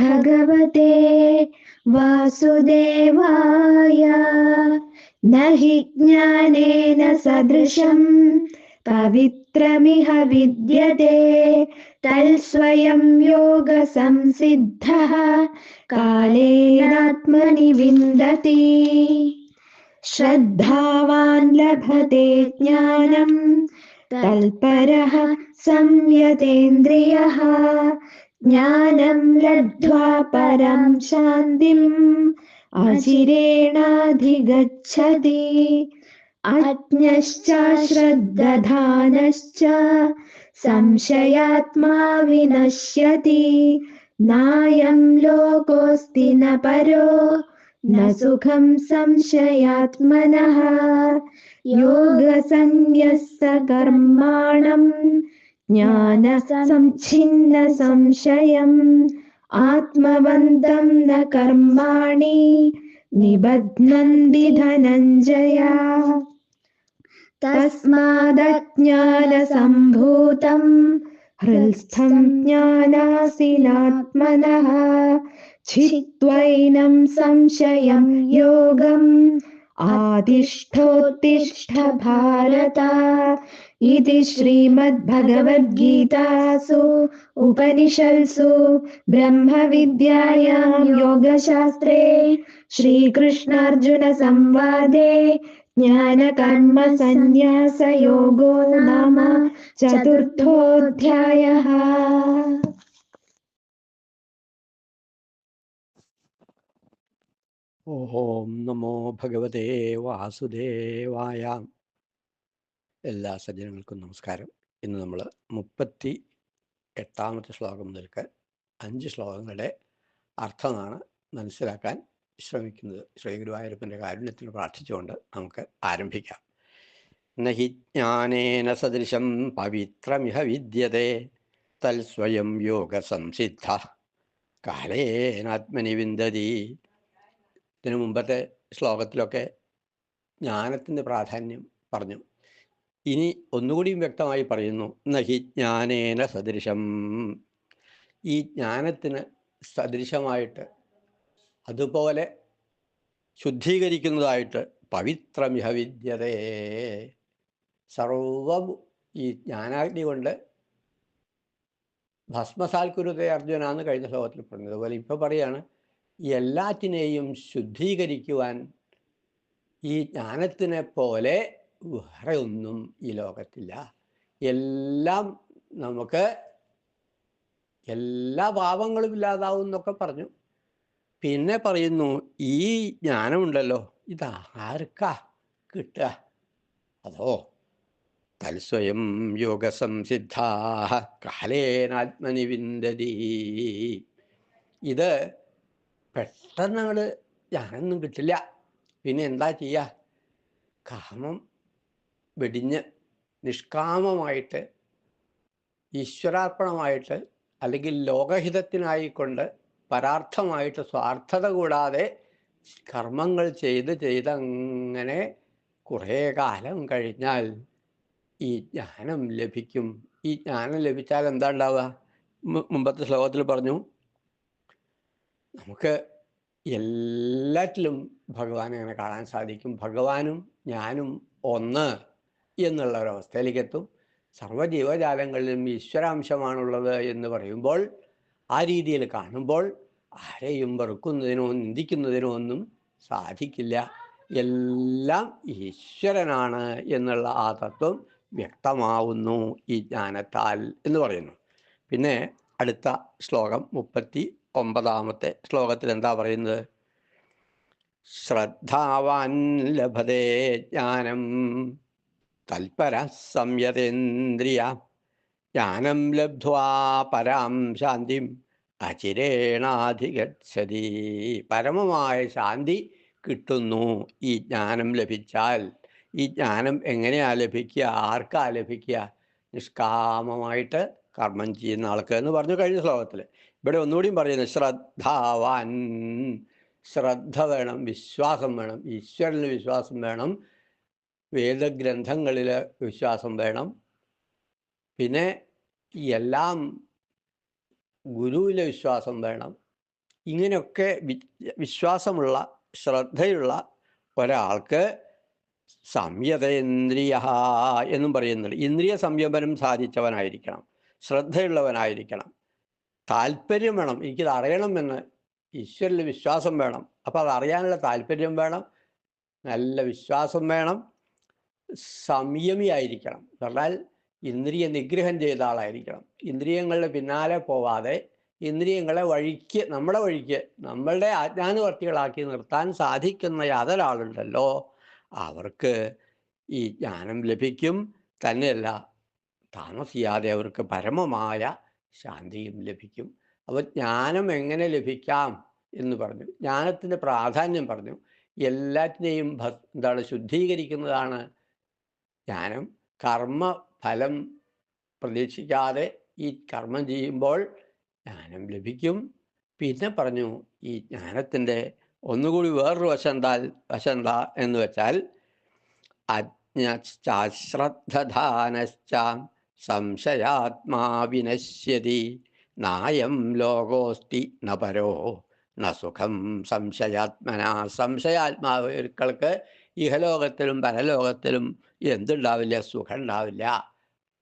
भगवते वासुदेवाय। न हि ज्ञानेन सदृशम्, पवित्रमिह विद्यते। तल्स्वयं योगसंसिद्धः, कालेनात्मनि विन्दति। श्रद्धावान् लभते ज्ञानम् तल्परः संयतेन्द्रियः। ज्ञानं लब्ध्वा परं शान्तिम् अचिरेणाधिगच्छति अज्ञश्च श्रद्दधानश्च संशयात्मा विनश्यति नायं लोकोऽस्ति न परो न सुखं संशयात्मनः योगसंन्यस्त कर्माणम् ज्ञानसंच्छिन्न संशयम् आत्मवन्तं न कर्माणि निबध्नन्ति धनञ्जया तस्मादज्ञानसम्भूतं हृत्स्थं ज्ञानासीनात्मनः छित्त्वैनं संशयं योगम् आतिष्ठोत्तिष्ठ भारत इति श्रीमद्भगवद्गीतासु उपनिषत्सु ब्रह्मविद्यायां योगशास्त्रे श्रीकृष्णार्जुनसंवादे ज्ञानकर्मसन्न्यासयोगो नाम चतुर्थोऽध्यायः। ഓം നമോ ഭഗവതേ വാസുദേവായ. എല്ലാ സജ്ജനങ്ങൾക്കും നമസ്കാരം. ഇന്ന് നമ്മൾ മുപ്പത്തി എട്ടാമത്തെ ശ്ലോകം മുതൽക്ക് അഞ്ച് ശ്ലോകങ്ങളുടെ അർത്ഥമാണ് മനസ്സിലാക്കാൻ ശ്രമിക്കുന്നത്. ശ്രീ ഗുരുവായൂരപ്പന്റെ കാരുണ്യത്തിൽ പ്രാർത്ഥിച്ചുകൊണ്ട് നമുക്ക് ആരംഭിക്കാം. നഹി ജ്ഞാനേന സദൃശം പവിത്രമിഹ വിദ്യത്തെ തൽസ്വയം യോഗ സംസിദ്ധ കാലേനാത്മനി വിന്ദതി ഇതിനു മുമ്പത്തെ ശ്ലോകത്തിലൊക്കെ ജ്ഞാനത്തിന്റെ പ്രാധാന്യം പറഞ്ഞു. ഇനി ഒന്നുകൂടിയും വ്യക്തമായി പറയുന്നു നഹി ജ്ഞാനേന സദൃശം. ഈ ജ്ഞാനത്തിന് സദൃശമായിട്ട് അതുപോലെ ശുദ്ധീകരിക്കുന്നതായിട്ട് പവിത്രമിഹ വിദ്യതേ. സർവം ഈ ജ്ഞാനാഗ്നി കൊണ്ട് ഭസ്മസാൽക്കുരുതേ അർജുനാന്ന് കഴിഞ്ഞ ശ്ലോകത്തിൽ പറഞ്ഞു അതുപോലെ ഇപ്പോൾ പറയാണ് എല്ലാറ്റിനെയും ശുദ്ധീകരിക്കുവാൻ ഈ ജ്ഞാനത്തിനെ പോലെ വേറെ ഒന്നും ഈ ലോകത്തില്ല. എല്ലാം നമുക്ക് എല്ലാ പാപങ്ങളും ഇല്ലാതാവും എന്നൊക്കെ പറഞ്ഞു. പിന്നെ പറയുന്നു ഈ ജ്ഞാനമുണ്ടല്ലോ ഇത് ആർക്കാ കിട്ടുക? അതോ തൽസ്വയം യോഗസംസിദ്ധാ കാലേനാത്മനി വിന്ദതി ഇത് പെട്ടെന്ന് ഞങ്ങൾ ഞാനൊന്നും കിട്ടില്ല. പിന്നെ എന്താ ചെയ്യുക കാമം വെടിഞ്ഞ് നിഷ്കാമമായിട്ട് ഈശ്വരാർപ്പണമായിട്ട് അല്ലെങ്കിൽ ലോകഹിതത്തിനായിക്കൊണ്ട് പരാർത്ഥമായിട്ട് സ്വാർത്ഥത കൂടാതെ കർമ്മങ്ങൾ ചെയ്ത് ചെയ്ത് അങ്ങനെ കുറേ കാലം കഴിഞ്ഞാൽ ഈ ജ്ഞാനം ലഭിക്കും. ഈ ജ്ഞാനം ലഭിച്ചാൽ എന്താ ഉണ്ടാവുക? മുമ്പത്തെ ശ്ലോകത്തിൽ പറഞ്ഞു നമുക്ക് എല്ലാറ്റിലും ഭഗവാനെ അങ്ങനെ കാണാൻ സാധിക്കും. ഭഗവാനും ഞാനും ഒന്ന് എന്നുള്ള ഒരവസ്ഥയിലേക്ക് എത്തും സർവജീവജാലങ്ങളിലും ഈശ്വരാംശമാണുള്ളത് എന്ന് പറയുമ്പോൾ ആ രീതിയിൽ കാണുമ്പോൾ ആരെയും വെറുക്കുന്നതിനോ നിന്ദിക്കുന്നതിനോ ഒന്നും സാധിക്കില്ല. എല്ലാം ഈശ്വരനാണ് എന്നുള്ള ആ തത്വം വ്യക്തമാവുന്നു ഈ ജ്ഞാനത്താൽ എന്ന് പറയുന്നു. പിന്നെ അടുത്ത ശ്ലോകം മുപ്പത്തി ഒമ്പതാമത്തെ ശ്ലോകത്തിൽ എന്താ പറയുന്നത്? ശ്രദ്ധാവാൻ ലഭതേ ജ്ഞാനം തൽപര സംയതേന്ദ്രിയ ജ്ഞാനം ലബ്ധ്വാ പരാം ശാന്തിം അചിരേണാധിഗച്ഛതി. പരമമായ ശാന്തി കിട്ടുന്നു ഈ ജ്ഞാനം ലഭിച്ചാൽ. ഈ ജ്ഞാനം എങ്ങനെയാ ലഭിക്കുക? ആർക്കാ ലഭിക്കുക? നിഷ്കാമമായിട്ട് കർമ്മം ചെയ്യുന്ന ആൾക്ക് എന്ന് പറഞ്ഞു കഴിഞ്ഞ ശ്ലോകത്തിൽ ഇവിടെ ഒന്നുകൂടിയും പറയുന്നത് ശ്രദ്ധാവാൻ ശ്രദ്ധ വേണം വിശ്വാസം വേണം ഈശ്വരന് വിശ്വാസം വേണം വേദഗ്രന്ഥങ്ങളിൽ വിശ്വാസം വേണം. പിന്നെ എല്ലാം ഗുരുവിലെ വിശ്വാസം വേണം. ഇങ്ങനെയൊക്കെ വി- വിശ്വാസമുള്ള ശ്രദ്ധയുള്ള ഒരാൾക്ക് സംയതേന്ദ്രിയ എന്നും പറയുന്നുണ്ട്. ഇന്ദ്രിയ സംയമനം സാധിച്ചവനായിരിക്കണം. ശ്രദ്ധയുള്ളവനായിരിക്കണം. താല്പര്യം വേണം. എനിക്കിത് അറിയണമെന്ന് ഈശ്വരിൽ വിശ്വാസം വേണം. അപ്പോൾ അത് അറിയാനുള്ള താല്പര്യം വേണം. നല്ല വിശ്വാസം വേണം. സംയമിയായിരിക്കണം എന്ന് പറഞ്ഞാൽ ഇന്ദ്രിയ നിഗ്രഹം ചെയ്ത ആളായിരിക്കണം. ഇന്ദ്രിയങ്ങളുടെ പിന്നാലെ പോവാതെ ഇന്ദ്രിയങ്ങളെ വഴിക്ക് നമ്മുടെ വഴിക്ക് നമ്മളുടെ ആജ്ഞാനുവർത്തികളാക്കി നിർത്താൻ സാധിക്കുന്ന യാതൊരാളുണ്ടല്ലോ. അവർക്ക് ഈ ജ്ഞാനം ലഭിക്കും. തന്നെയല്ല താമസിയാതെ അവർക്ക് പരമമായ ശാന്തിയും ലഭിക്കും. അപ്പോൾ ജ്ഞാനം എങ്ങനെ ലഭിക്കാം എന്ന് പറഞ്ഞു. ജ്ഞാനത്തിന്റെ പ്രാധാന്യം പറഞ്ഞു. എല്ലാറ്റിനെയും ഭ എന്താണ് ശുദ്ധീകരിക്കുന്നതാണ് ജ്ഞാനം. കർമ്മ ഫലം പ്രതീക്ഷിക്കാതെ ഈ കർമ്മം ചെയ്യുമ്പോൾ ജ്ഞാനം ലഭിക്കും. പിന്നെ പറഞ്ഞു ഈ ജ്ഞാനത്തിന്റെ ഒന്നുകൂടി വേറൊരു വശം എന്താ വശം എന്താ എന്ന് വെച്ചാൽ അജ്ഞശ്രദ്ധാനശ്ച സംശയാത്മാ വിനശ്യതി നായം ലോകോസ്തി നപരോ. പരോ ന സുഖം സംശയാത്മന സംശയാത്മാക്കൾക്ക് ഇഹലോകത്തിലും പരലോകത്തിലും എന്തുണ്ടാവില്ല? സുഖം ഉണ്ടാവില്ല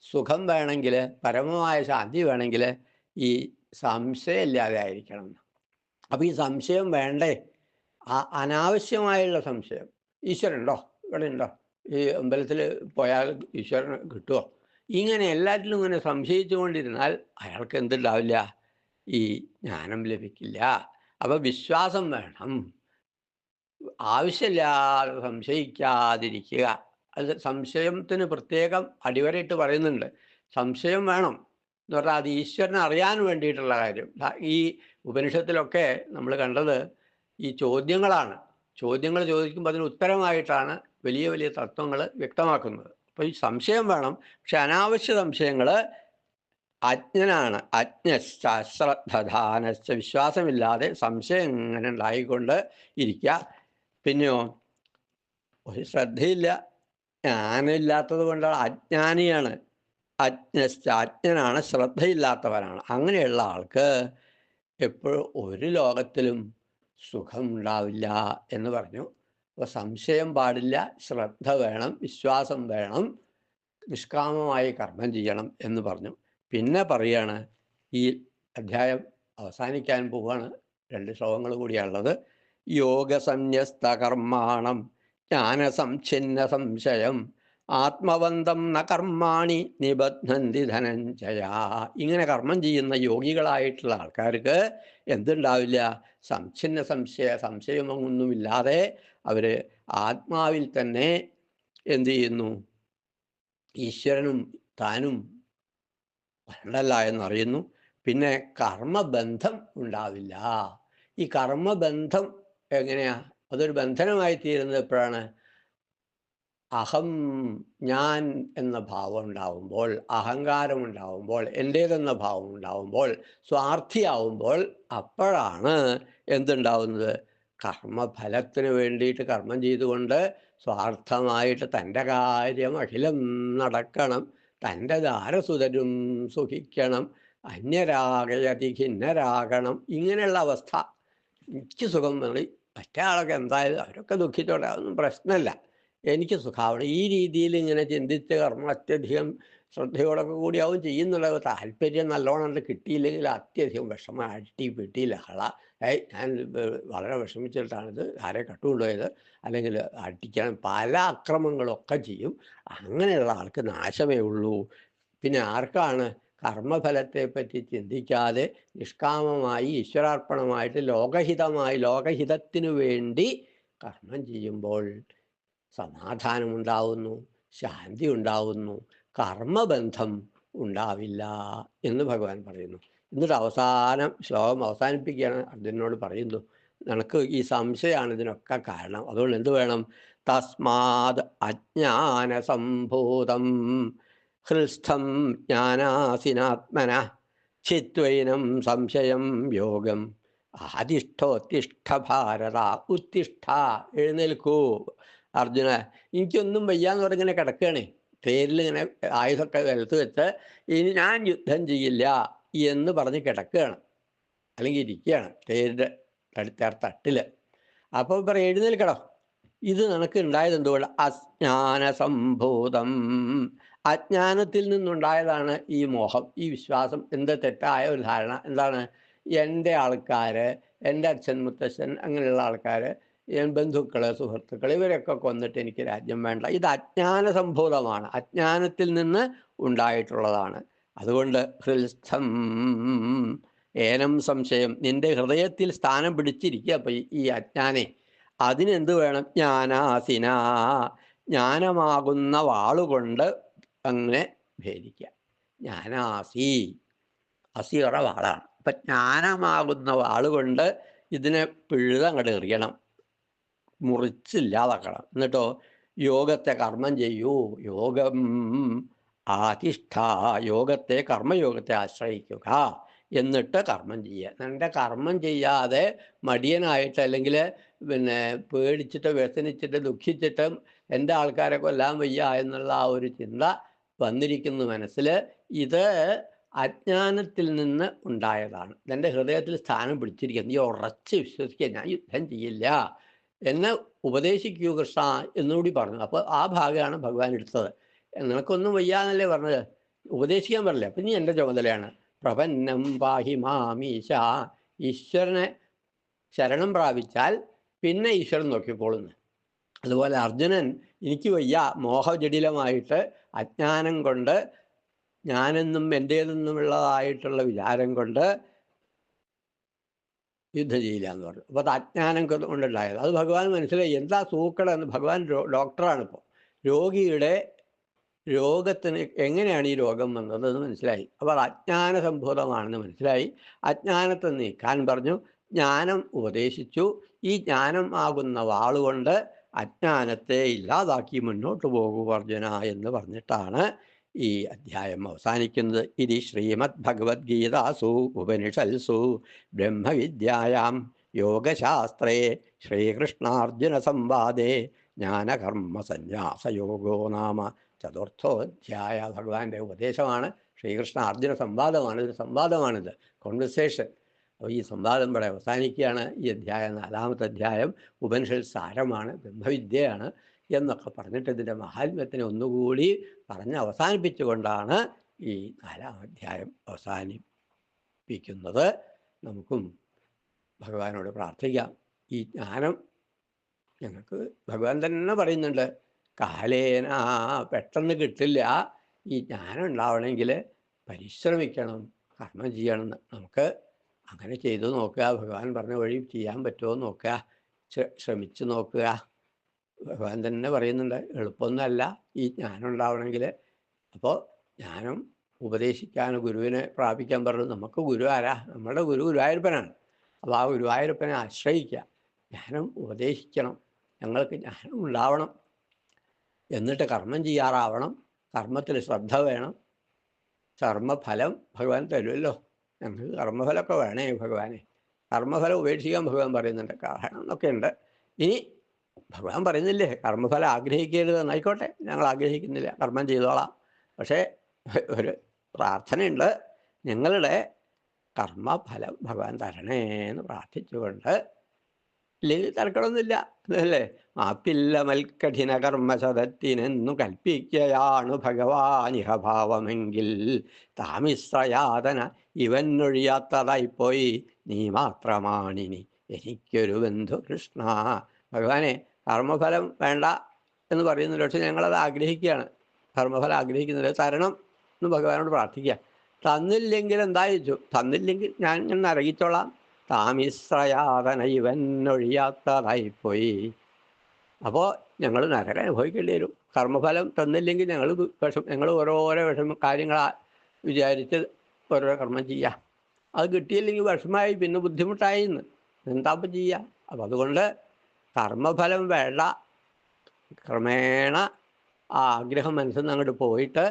സുഖം വേണമെങ്കിൽ പരമമായ ശാന്തി വേണമെങ്കിൽ ഈ സംശയമില്ലാതെ ആയിരിക്കണം അപ്പോൾ ഈ സംശയം വേണ്ടേ? അനാവശ്യമായുള്ള സംശയം. ഈശ്വരുണ്ടോ ഇവിടെ ഉണ്ടോ ഈ അമ്പലത്തിൽ പോയാൽ ഈശ്വരൻ കിട്ടുമോ ഇങ്ങനെ എല്ലാറ്റിലും ഇങ്ങനെ സംശയിച്ചുകൊണ്ടിരുന്നാൽ അയാൾക്ക് എന്തുണ്ടാവില്ല? ഈ ജ്ഞാനം ലഭിക്കില്ല. അപ്പോൾ വിശ്വാസം വേണം. ആവശ്യമില്ലാതെ സംശയിക്കാതിരിക്കുക. അത് സംശയത്തിന് പ്രത്യേകം അടിവരയിട്ട് പറയുന്നുണ്ട്. സംശയം വേണം എന്ന് പറഞ്ഞാൽ അത് ഈശ്വരനെ അറിയാൻ വേണ്ടിയിട്ടുള്ള കാര്യം. ഈ ഉപനിഷത്തിലൊക്കെ നമ്മൾ കണ്ടത് ഈ ചോദ്യങ്ങളാണ്. ചോദ്യങ്ങൾ ചോദിക്കുമ്പോൾ അതിന് ഉത്തരമായിട്ടാണ് വലിയ വലിയ തത്വങ്ങൾ വ്യക്തമാക്കുന്നത്. അപ്പോൾ ഈ സംശയം വേണം. പക്ഷെ അനാവശ്യ സംശയങ്ങൾ അജ്ഞനാണ്. അജ്ഞശ്രദ്ധാനശ്ച വിശ്വാസമില്ലാതെ സംശയം ഇങ്ങനെ ഉണ്ടായിക്കൊണ്ട് ഇരിക്കുക പിന്നെയോ ഒരു ശ്രദ്ധയില്ല. ജ്ഞാനമില്ലാത്തത് കൊണ്ടാണ് അജ്ഞാനിയാണ്. അജ്ഞശ്ച അജ്ഞനാണ് ശ്രദ്ധയില്ലാത്തവനാണ്. അങ്ങനെയുള്ള ആൾക്ക് എപ്പോഴും ഒരു ലോകത്തിലും സുഖം ഉണ്ടാവില്ല എന്ന് പറഞ്ഞു. അപ്പോൾ സംശയം പാടില്ല ശ്രദ്ധ വേണം വിശ്വാസം വേണം നിഷ്കാമമായി കർമ്മം ചെയ്യണം എന്ന് പറഞ്ഞു. പിന്നെ പറയാണ് ഈ അധ്യായം അവസാനിക്കാൻ പോവാണ്. രണ്ട് ശ്ലോകങ്ങൾ കൂടിയാണുള്ളത്. യോഗസന്യസ്ത കർമാണം ജ്ഞാന ജ്ഞാനസംഛിന്ന സംശയം ആത്മബന്ധം ന കർമാണി നിബന്ധന്തി ധനഞ്ജയ. ഇങ്ങനെ കർമ്മം ചെയ്യുന്ന യോഗികളായിട്ടുള്ള ആൾക്കാർക്ക് എന്തുണ്ടാവില്ല? സംഛിന്ന സംശയ സംശയമൊന്നുമില്ലാതെ അവർ ആത്മാവിൽ തന്നെ എന്തു ചെയ്യുന്നു? ഈശ്വരനും താനും രണ്ടല്ല എന്നറിയുന്നു. പിന്നെ കർമ്മബന്ധം ഉണ്ടാവില്ല. ഈ കർമ്മബന്ധം എങ്ങനെയാ? അതൊരു ബന്ധനമായി തീരുന്നത് എപ്പോഴാണ്? അഹം ഞാൻ എന്ന ഭാവം ഉണ്ടാവുമ്പോൾ അഹങ്കാരം ഉണ്ടാവുമ്പോൾ എന്റേതെന്ന ഭാവം ഉണ്ടാവുമ്പോൾ സ്വാർത്ഥിയാവുമ്പോൾ അപ്പോഴാണ് എന്തുണ്ടാവുന്നത്? കർമ്മഫലത്തിന് വേണ്ടിയിട്ട് കർമ്മം ചെയ്തുകൊണ്ട് സ്വാർത്ഥമായിട്ട് തന്റെ കാര്യം അഖിലം നടക്കണം തന്റെ ദാരസുതരും സുഖിക്കണം അന്യരാകയതി ഖിന്നരാകണം ഇങ്ങനെയുള്ള അവസ്ഥ. എനിക്ക് സുഖം വേണം മറ്റേ ആളൊക്കെ എന്തായാലും അവരൊക്കെ ദുഃഖിച്ചോട്ടെ അതൊന്നും പ്രശ്നമല്ല. എനിക്ക് സുഖാവണം ഈ രീതിയിൽ ഇങ്ങനെ ചിന്തിച്ച് കർമ്മം അത്യധികം ശ്രദ്ധയോടൊക്കെ കൂടിയാവും ചെയ്യുന്നുള്ള താല്പര്യം നല്ലോണം കിട്ടിയില്ലെങ്കിൽ അത്യധികം വിഷമം അട്ടി പിടി ലഹള ഏയ് ഞാൻ വളരെ വിഷമിച്ചിട്ടാണിത് ആരെ കട്ടുകൊണ്ടുപോയത്. അല്ലെങ്കിൽ അടിക്കാൻ പല അക്രമങ്ങളൊക്കെ ചെയ്യും. അങ്ങനെയുള്ള ആൾക്ക് നാശമേ ഉള്ളൂ. പിന്നെ ആർക്കാണ് കർമ്മഫലത്തെ പറ്റി ചിന്തിക്കാതെ നിഷ്കാമമായി ഈശ്വരാർപ്പണമായിട്ട് ലോകഹിതമായി ലോകഹിതത്തിനു വേണ്ടി കർമ്മം ചെയ്യുമ്പോൾ സമാധാനമുണ്ടാവുന്നു ശാന്തി ഉണ്ടാവുന്നു കർമ്മബന്ധം ഉണ്ടാവില്ല എന്ന് ഭഗവാൻ പറയുന്നു. എന്നിട്ട് അവസാനം ശ്ലോകം അവസാനിപ്പിക്കുകയാണ്. അർജുനോട് പറയുന്നു നിനക്ക് ഈ സംശയമാണ് ഇതിനൊക്കെ കാരണം. അതുകൊണ്ട് എന്ത് വേണം? തസ്മാത് അജ്ഞാന സംഭൂതം ഹൃസ്ഥം ജ്ഞാനാസിനാത്മന ചിത്വൈനം സംശയം യോഗം ആദിഷ്ഠോത്തിഷ്ഠ ഭാരത ഉത്തിഷ്ഠ. എഴുന്നേൽക്കൂ. അർജുന എനിക്കൊന്നും വയ്യാന്ന് പറഞ്ഞിങ്ങനെ കിടക്കുകയാണ്. പേരിൽ ഇങ്ങനെ ആയുധമൊക്കെ വലത്ത് വെച്ച് ഇനി ഞാൻ യുദ്ധം ചെയ്യില്ല. എന്ന് പറഞ്ഞ് കിടക്കുകയാണ്. അല്ലെങ്കിൽ ഇരിക്കുകയാണ്. തേരിന്റെ തടുത്തേർ തട്ടിൽ അപ്പോൾ പറയും എഴുന്നേൽക്കടോ. ഇത് നിനക്ക് ഉണ്ടായത് എന്തുകൊണ്ട്? അജ്ഞാന സംഭൂതം അജ്ഞാനത്തിൽ നിന്നുണ്ടായതാണ് ഈ മോഹം. ഈ വിശ്വാസം എന്ത് തെറ്റായ ഒരു ധാരണ. എന്താണ്? എന്റെ ആൾക്കാർ എന്റെ അച്ഛൻ മുത്തച്ഛൻ അങ്ങനെയുള്ള ആൾക്കാർ ബന്ധുക്കൾ സുഹൃത്തുക്കൾ ഇവരൊക്കെ കൊന്നിട്ട് എനിക്ക് രാജ്യം വേണ്ട. ഇത് അജ്ഞാന സംഭൂതമാണ് അജ്ഞാനത്തിൽ നിന്ന് ഉണ്ടായിട്ടുള്ളതാണ്. അതുകൊണ്ട് ഹൃൽസ്ഥം. ഏനം സംശയം. നിന്റെ ഹൃദയത്തിൽ സ്ഥാനം പിടിച്ചിരിക്കുക അപ്പം ഈ അജ്ഞാനെ. അതിനെന്ത് വേണം? ജ്ഞാനാസിന. ജ്ഞാനമാകുന്ന വാളുകൊണ്ട് അങ്ങനെ ഭേദിക്കുക ജ്ഞാനാസി. അസിയുടെ വാളാണ്. അപ്പം ജ്ഞാനമാകുന്ന വാളുകൊണ്ട് ഇതിനെ പിഴുതങ്ങോട്ട് എറിയണം. മുറിച്ചില്ലാതാക്കണം. എന്നിട്ടോ യോഗത്തെ കർമ്മം ചെയ്യൂ. യോഗം ആതിഷ്ഠ യോഗത്തെ കർമ്മയോഗത്തെ ആശ്രയിക്കുക എന്നിട്ട് കർമ്മം ചെയ്യുക. നിങ്ങളുടെ കർമ്മം ചെയ്യാതെ മടിയനായിട്ട് അല്ലെങ്കിൽ പിന്നെ പേടിച്ചിട്ട് വ്യസനിച്ചിട്ട് ദുഃഖിച്ചിട്ട് എന്റെ ആൾക്കാരെ കൊല്ലാൻ വയ്യ എന്നുള്ള ആ ഒരു ചിന്ത വന്നിരിക്കുന്നു മനസ്സിൽ. ഇത് അജ്ഞാനത്തിൽ നിന്ന് ഉണ്ടായതാണ്. എന്റെ ഹൃദയത്തിൽ സ്ഥാനം പിടിച്ചിരിക്കുന്നത് നീ ഉറച്ച് വിശ്വസിക്കുക ഞാൻ യുദ്ധം ചെയ്യില്ല എന്നെ ഉപദേശിക്കൂ കൃഷ്ണ എന്നുകൂടി പറഞ്ഞു. അപ്പോൾ ആ ഭാഗമാണ് ഭഗവാൻ എടുത്തത്. നിനക്കൊന്നും വയ്യാന്നല്ലേ പറഞ്ഞത്? ഉപദേശിക്കാൻ പറഞ്ഞില്ല അപ്പം നീ എന്റെ ചുമതലയാണ്. പ്രപന്നം പാഹി മാമീശ. ഈശ്വരനെ ശരണം പ്രാപിച്ചാൽ പിന്നെ ഈശ്വരൻ നോക്കിക്കോളുന്നു. അതുപോലെ അർജുനൻ എനിക്ക് വയ്യ. മോഹജടിലമായിട്ട് അജ്ഞാനം കൊണ്ട് ഞാനെന്നും എന്റേതെന്നുമുള്ളതായിട്ടുള്ള വിചാരം കൊണ്ട് യുദ്ധം ചെയ്യില്ല എന്ന് പറഞ്ഞു. അപ്പോൾ അത് അജ്ഞാനം കൊണ്ടുണ്ടായത്. അത് ഭഗവാൻ മനസ്സിലായി. എന്താ സൂക്കടെന്ന് ഭഗവാൻ ഡോക്ടറാണ് ഇപ്പോൾ രോഗിയുടെ രോഗത്തിന് എങ്ങനെയാണ് ഈ രോഗം വന്നതെന്ന് മനസ്സിലായി. അപ്പോൾ അജ്ഞാന സംഭൂതമാണെന്ന് മനസ്സിലായി. അജ്ഞാനത്തെ നീക്കാൻ പറഞ്ഞു. ജ്ഞാനം ഉപദേശിച്ചു. ഈ ജ്ഞാനം ആകുന്ന വാളുകൊണ്ട് അജ്ഞാനത്തെ ഇല്ലാതാക്കി മുന്നോട്ട് പോകൂ അർജുന എന്ന് പറഞ്ഞിട്ടാണ് ഈ അധ്യായം അവസാനിക്കുന്നത്. ഇത് ശ്രീമദ് ഭഗവത്ഗീതാസു ഉപനിഷത്സു ബ്രഹ്മവിദ്യായാം യോഗശാസ്ത്രേ ശ്രീകൃഷ്ണാർജുന സംവാദേ ജ്ഞാനകർമ്മ സന്യാസയോഗോ നാമ ചതുർത്ഥോധ്യായ ഭഗവാന്റെ ഉപദേശമാണ്. ശ്രീകൃഷ്ണ അർജുന സംവാദമാണ്. ഇത് സംവാദമാണിത്. കോൺവെർസേഷൻ അപ്പോൾ ഈ സംവാദം ഇവിടെ അവസാനിക്കുകയാണ്. ഈ അധ്യായം നാലാമത്തെ അധ്യായം ഉപനിഷത്ത് സാരമാണ് ബ്രഹ്മവിദ്യയാണ് എന്നൊക്കെ പറഞ്ഞിട്ട് ഇതിന്റെ മഹാത്മ്യത്തിനെ ഒന്നുകൂടി പറഞ്ഞ് അവസാനിപ്പിച്ചുകൊണ്ടാണ് ഈ നാലാം അധ്യായം അവസാനിപ്പിക്കുന്നത്. നമുക്കും ഭഗവാനോട് പ്രാർത്ഥിക്കാം. ഈ ജ്ഞാനം ഞങ്ങൾക്ക് ഭഗവാൻ തന്നെ പറയുന്നുണ്ട്. കാലേന പെട്ടെന്ന് കിട്ടില്ല. ഈ ജ്ഞാനം ഉണ്ടാവണമെങ്കിൽ പരിശ്രമിക്കണം കർമ്മം ചെയ്യണം. നമുക്ക് അങ്ങനെ ചെയ്തു നോക്കുക. ഭഗവാൻ പറഞ്ഞ വഴി ചെയ്യാൻ പറ്റുമോ നോക്കുക. ശ്രമിച്ചു നോക്കുക. ഭഗവാൻ തന്നെ പറയുന്നുണ്ട് എളുപ്പമൊന്നുമല്ല ഈ ജ്ഞാനം ഉണ്ടാവണമെങ്കിൽ അപ്പോൾ ജ്ഞാനം ഉപദേശിക്കാൻ ഗുരുവിനെ പ്രാപിക്കാൻ പറഞ്ഞു. നമുക്ക് ഗുരു ആരാ? നമ്മുടെ ഗുരു ഗുരുവായൂരപ്പനാണ്. അപ്പോൾ ആ ഗുരുവായൂരപ്പനെ ആശ്രയിക്കുക. ജ്ഞാനം ഉപദേശിക്കണം. ഞങ്ങൾക്ക് ജ്ഞാനം ഉണ്ടാവണം. എന്നിട്ട് കർമ്മം ചെയ്യാറാവണം. കർമ്മത്തിൽ ശ്രദ്ധ വേണം. കർമ്മഫലം ഭഗവാൻ തരുമല്ലോ. ഞങ്ങൾക്ക് കർമ്മഫലമൊക്കെ വേണേ ഭഗവാനെ. കർമ്മഫലം ഉപേക്ഷിക്കാൻ ഭഗവാൻ പറയുന്നുണ്ട്. കാരണം എന്നൊക്കെ ഉണ്ട് ഇനി ഭഗവാൻ പറയുന്നില്ലേ കർമ്മഫലം ആഗ്രഹിക്കരുത് എന്നായിക്കോട്ടെ. ഞങ്ങൾ ആഗ്രഹിക്കുന്നില്ല. കർമ്മം ചെയ്തോളാം. പക്ഷേ ഒരു പ്രാർത്ഥനയുണ്ട്. ഞങ്ങളുടെ കർമ്മഫലം ഭഗവാൻ തരണേ എന്ന് പ്രാർത്ഥിച്ചുകൊണ്ട് ഇല്ലെങ്കിൽ അതല്ലേ? അല്ലേ മാപ്പില്ല മൽക്കഠിന കർമ്മശതത്തിനെന്നു കൽപ്പിക്കയാണ് ഭഗവാനിഹഭാവമെങ്കിൽ താമിശ്രയാതന ഇവനൊഴിയാത്തതായിപ്പോയി. നീ മാത്രമാണിനി. എനിക്കൊരു ബന്ധു കൃഷ്ണ. ഭഗവാനെ കർമ്മഫലം വേണ്ട എന്ന് പറയുന്നില്ല പക്ഷെ ഞങ്ങളത് ആഗ്രഹിക്കുകയാണ്. കർമ്മഫലം ആഗ്രഹിക്കുന്നില്ല തരണം എന്ന് ഭഗവാനോട് പ്രാർത്ഥിക്കുക. തന്നില്ലെങ്കിൽ എന്തായിച്ചു തന്നില്ലെങ്കിൽ ഞാൻ ഞാൻ നരകിച്ചോളാം. താമിശ്രയാതന ഇവനൊഴിയാത്തതായിപ്പോയി അപ്പോൾ ഞങ്ങൾ നരകം അനുഭവിക്കേണ്ടി വരും. കർമ്മഫലം തന്നില്ലെങ്കിൽ ഞങ്ങൾ വിഷം ഞങ്ങൾ ഓരോരോ വിഷമ കാര്യങ്ങൾ വിചാരിച്ച് ഓരോരോ കർമ്മം ചെയ്യുക അത് കിട്ടിയില്ലെങ്കിൽ വിഷമായി പിന്നെ ബുദ്ധിമുട്ടായി എന്ന്. എന്താപ്പം ചെയ്യുക അപ്പം അതുകൊണ്ട് കർമ്മഫലം വേണ്ട. ക്രമേണ ആഗ്രഹം മനസ്സിൽ നിന്ന് അങ്ങോട്ട് പോയിട്ട്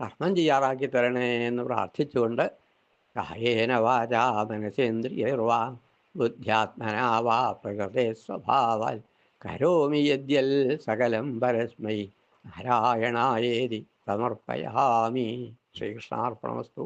കർമ്മം ചെയ്യാറാക്കി തരണേ എന്ന് പ്രാർത്ഥിച്ചുകൊണ്ട് കായേന വാചാ മനസേന്ദ്രിയർവാ ബുദ്ധ്യാത്മനാ വാ പ്രകൃതേ സ്വഭാവാൽ കരോമി യദ്യൽ സകലം പരസ്മൈ നാരായണായേതി സമർപ്പയാമി ശ്രീകൃഷ്ണാർപ്പണമസ്തു